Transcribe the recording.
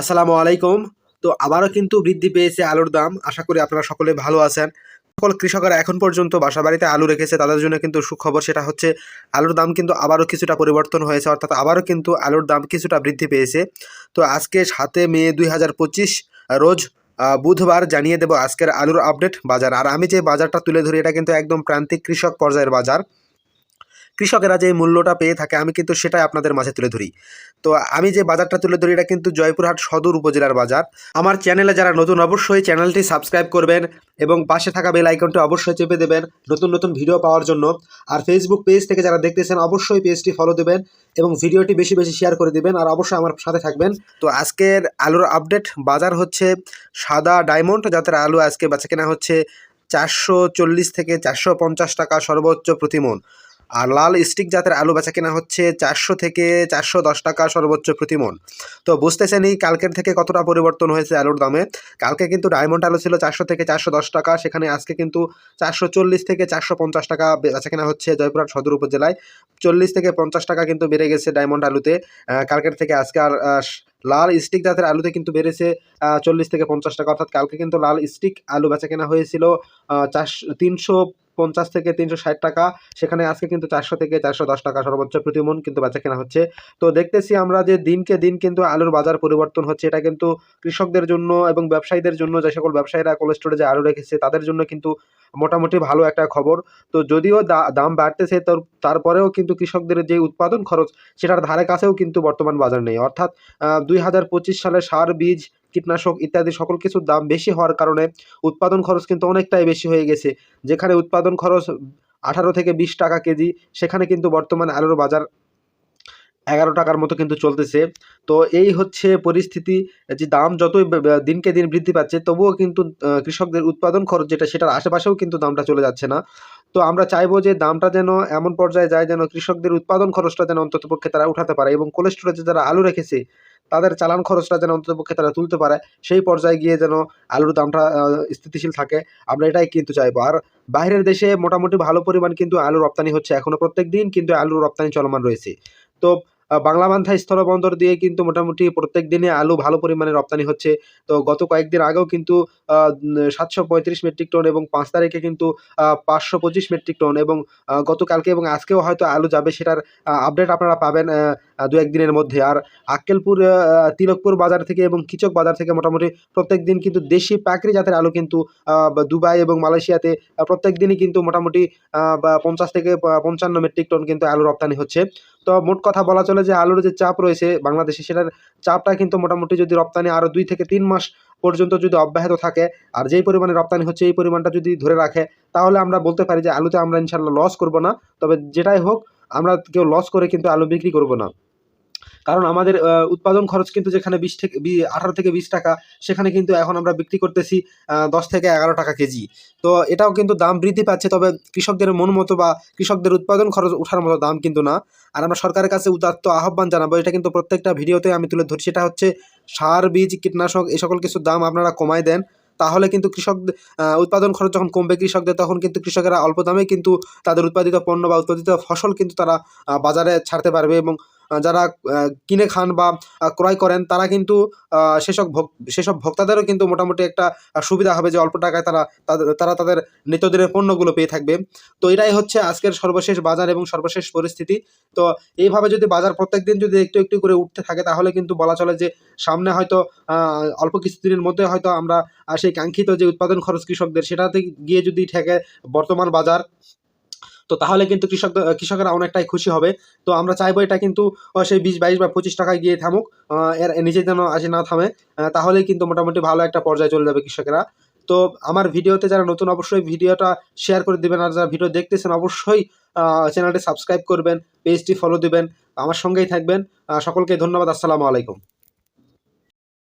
আসসালামু আলাইকুম। তো আবারও কিন্তু বৃদ্ধি পেয়েছে আলুর দাম। আশা করি আপনারা সকলে ভালো আছেন। সকল কৃষকরা এখন পর্যন্ত বাসা বাড়িতে আলু রেখেছে, তাদের জন্য কিন্তু সুখবর সেটা হচ্ছে আলুর দাম কিন্তু আবারও কিছুটা পরিবর্তন হয়েছে, অর্থাৎ আবারও কিন্তু আলুর দাম কিছুটা বৃদ্ধি পেয়েছে। তো আজকে সাতে মে দুই হাজার পঁচিশ রোজ বুধবার জানিয়ে দেব আজকের আলুর আপডেট বাজার। আর আমি যে বাজারটা তুলে ধরি, এটা কিন্তু একদম প্রান্তিক কৃষক পর্যায়ের বাজার। কৃষকেরা যে মূল্যটা পেয়ে থাকে, আমি কিন্তু সেটাই আপনাদের মাঝে তুলে ধরি। তো আমি যে বাজারটা তুলে ধরি, এটা কিন্তু জয়পুরহাট সদর উপজেলার বাজার। আমার চ্যানেলে যারা নতুন, অবশ্যই চ্যানেলটি সাবস্ক্রাইব করবেন এবং পাশে থাকা বেল আইকনটি অবশ্যই চেপে দেবেন নতুন নতুন ভিডিও পাওয়ার জন্য। আর ফেসবুক পেজ থেকে যারা দেখতেছেন, অবশ্যই পেজটি ফলো দেবেন এবং ভিডিওটি বেশি বেশি শেয়ার করে দিবেন আর অবশ্যই আমার সাথে থাকবেন। তো আজকের আলুর আপডেট বাজার হচ্ছে সাদা ডায়মন্ড যাদের আলু আজকে বেচা কেনা হচ্ছে চারশো চল্লিশ থেকে চারশো পঞ্চাশ টাকা সর্বোচ্চ প্রতিমন আর লাল স্টিক জাতের আলু বেচা কেনা হচ্ছে চারশো থেকে চারশো দশ টাকা সর্বোচ্চ প্রতিমন। তো বুঝতেছেনই কালকের থেকে কতটা পরিবর্তন হয়েছে আলুর দামে। কালকে কিন্তু ডায়মন্ড আলু ছিল চারশো থেকে চারশো দশ টাকা, সেখানে আজকে কিন্তু চারশো চল্লিশ থেকে চারশো পঞ্চাশ টাকা বেচা কেনা হচ্ছে জয়পুরহাট সদর উপজেলায়। চল্লিশ থেকে পঞ্চাশ টাকা কিন্তু বেড়ে গেছে ডায়মন্ড আলুতে। কালকের থেকে আজকে আর লাল স্টিক জাতের আলুতে কিন্তু বেড়েছে চল্লিশ থেকে পঞ্চাশ টাকা। অর্থাৎ কালকে কিন্তু লাল স্টিক আলু বেচা কেনা হয়েছিল চারশো, তিনশো পঞ্চাশ থেকে তিনশো ষাট টাকা। সেখানে আজকে কিন্তু চারশো থেকে চারশো দশ টাকা সর্বোচ্চ প্রতিমন কিন্তু বেচা কেনা হচ্ছে। তো দেখতেছি আমরা যে দিনকে দিন কিন্তু আলুর বাজার পরিবর্তন হচ্ছে। এটা কিন্তু কৃষকদের জন্য এবং ব্যবসায়ীদের জন্য যে সকল ব্যবসায়ীরা কোল্ড স্টোরেজে আলু রেখেছে, তাদের জন্য কিন্তু মোটামুটি ভালো একটা খবর। তো যদিও দাম বাড়তেছে তার তারপরেও কিন্তু কৃষকদের যে উৎপাদন খরচ, সেটার ধারে কাছেও কিন্তু বর্তমান বাজার নেই। অর্থাৎ দুই হাজার পঁচিশ সালে সার, বীজ, কীটনাশক ইত্যাদি সকল কিছুর দাম বেশি হওয়ার কারণে উৎপাদন খরচ কিন্তু অনেকটাই বেশি হয়ে গেছে। যেখানে উৎপাদন খরচ আঠারো থেকে বিশ টাকা কেজি, সেখানে কিন্তু বর্তমানে আলুর বাজার এগারো টাকার মতো কিন্তু চলতেছে। তো এই হচ্ছে পরিস্থিতি, যে দাম যতই দিনকে দিন বৃদ্ধি পাচ্ছে, তবুও কিন্তু কৃষকদের উৎপাদন খরচ যেটা, সেটার আশেপাশেও কিন্তু দামটা চলে যাচ্ছে না। তো আমরা চাইব যে দামটা যেন এমন পর্যায়ে যায় যেন কৃষকদের উৎপাদন খরচটা যেন অন্ততপক্ষে তারা উঠাতে পারে এবং কোলেস্টোরেজে যারা আলু রেখেছে তাদের চালান খরচটা যেন অন্ততপক্ষে তারা তুলতে পারে, সেই পর্যায়ে গিয়ে যেন আলুর দামটা স্থিতিশীল থাকে, আমরা এটাই কিন্তু চাইব। আর বাইরের দেশে মোটামুটি ভালো পরিমাণ কিন্তু আলু রপ্তানি হচ্ছে এখনও প্রত্যেক দিন কিন্তু আলুর রপ্তানি চলমান রয়েছে। তো বাংলা বান্ধা স্থলবন্দর দিয়ে কিন্তু মোটামুটি প্রত্যেক দিনে আলু ভালো পরিমাণে রপ্তানি হচ্ছে। তো, গত কয়েকদিন আগেও কিন্তু সাতশো পঁয়ত্রিশ মেট্রিক টন এবং পাঁচ তারিখে কিন্তু পাঁচশো পঁচিশ মেট্রিক টন এবং গতকালকে এবং আজকেও হয়তো আলু যাবে সেটার আপডেট আপনারা পাবেন দু একদিনের মধ্যে। আর আক্কেলপুর তিলকপুর বাজার থেকে এবং কিচক বাজার থেকে মোটামুটি প্রত্যেক দিন কিন্তু দেশি পাকড়ি জাতের আলু কিন্তু দুবাই এবং মালয়েশিয়াতে প্রত্যেক দিনই কিন্তু মোটামুটি পঞ্চাশ থেকে পঞ্চান্ন মেট্রিক টন কিন্তু আলু রপ্তানি হচ্ছে। তো মোট কথা বলা চলে যে আলুর যে চাপ রয়েছে বাংলাদেশে, সেটার চাপটা কিন্তু মোটামুটি যদি রপ্তানি আরও দুই থেকে তিন মাস পর্যন্ত যদি অব্যাহত থাকে, আর যেই পরিমাণে রপ্তানি হচ্ছে এই পরিমাণটা যদি ধরে রাখে, তাহলে আমরা বলতে পারি যে আলুতে আমরা ইনশাল্লাহ লস করব না। তবে যেটাই হোক, আমরা কেউ লস করে কিন্তু আলু বিক্রি করব না। কারণ আমাদের উৎপাদন খরচ কিন্তু যেখানে বিশ থেকে আঠারো থেকে বিশ টাকা, সেখানে কিন্তু এখন আমরা বিক্রি করতেছি দশ থেকে এগারো টাকা কেজি। তো এটাও কিন্তু দাম বৃদ্ধি পাচ্ছে, তবে কৃষকদের মন মতো বা কৃষকদের উৎপাদন খরচ ওঠার মতো দাম কিন্তু না। আর আমরা সরকারের কাছে উদাত্ত আহ্বান জানাব, এটা কিন্তু প্রত্যেকটা ভিডিওতে আমি তুলে ধরছি, এটা হচ্ছে সার, বীজ, কীটনাশক এই সকল কিছুর দাম আপনারা কমায় দেন। তাহলে কিন্তু কৃষক উৎপাদন খরচ যখন কমবে কৃষকদের, তখন কিন্তু কৃষকেরা অল্প দামে কিন্তু তাদের উৎপাদিত পণ্য বা উৎপাদিত ফসল কিন্তু তারা বাজারে ছাড়তে পারবে এবং যারা কিনে খান বা ক্রয় করেন, তারা কিন্তু সেসব ভোগ- সেসব ভোক্তাদেরও কিন্তু মোটামুটি একটা সুবিধা হবে যে অল্প টাকায় তারা তারা তাদের নিত্যদিনের পণ্যগুলো পেয়ে থাকবে। তো এটাই হচ্ছে আজকের সর্বশেষ বাজার এবং সর্বশেষ পরিস্থিতি। তো এইভাবে যদি বাজার প্রত্যেক দিন যদি একটু একটু করে উঠতে থাকে, তাহলে কিন্তু বলা চলে যে সামনে হয়তো অল্প কিছুদিনের মধ্যে হয়তো আমরা সেই কাঙ্ক্ষিত যে উৎপাদন খরচ কৃষকদের, সেটাতে গিয়ে যদি ঠেকে বর্তমান বাজার তো তাহলে কিন্তু কৃষক, কৃষকেরা অনেকটাই খুশি হবে। তো আমরা চাইব এটা কিন্তু সেই বিশ, বাইশ বা পঁচিশ টাকায় গিয়ে থামুক এর নিচে যেন আসে না থামে তাহলেই কিন্তু মোটামুটি ভালো একটা পর্যায়ে চলে যাবে কৃষকেরা। তো আমার ভিডিওতে যারা নতুন, অবশ্যই ভিডিওটা শেয়ার করে দেবেন, আর যারা ভিডিও দেখতেছেন, অবশ্যই চ্যানেলটি সাবস্ক্রাইব করবেন পেজটি ফলো দিবেন। আমার সঙ্গেই থাকবেন। সকলকে ধন্যবাদ, আসসালামু আলাইকুম।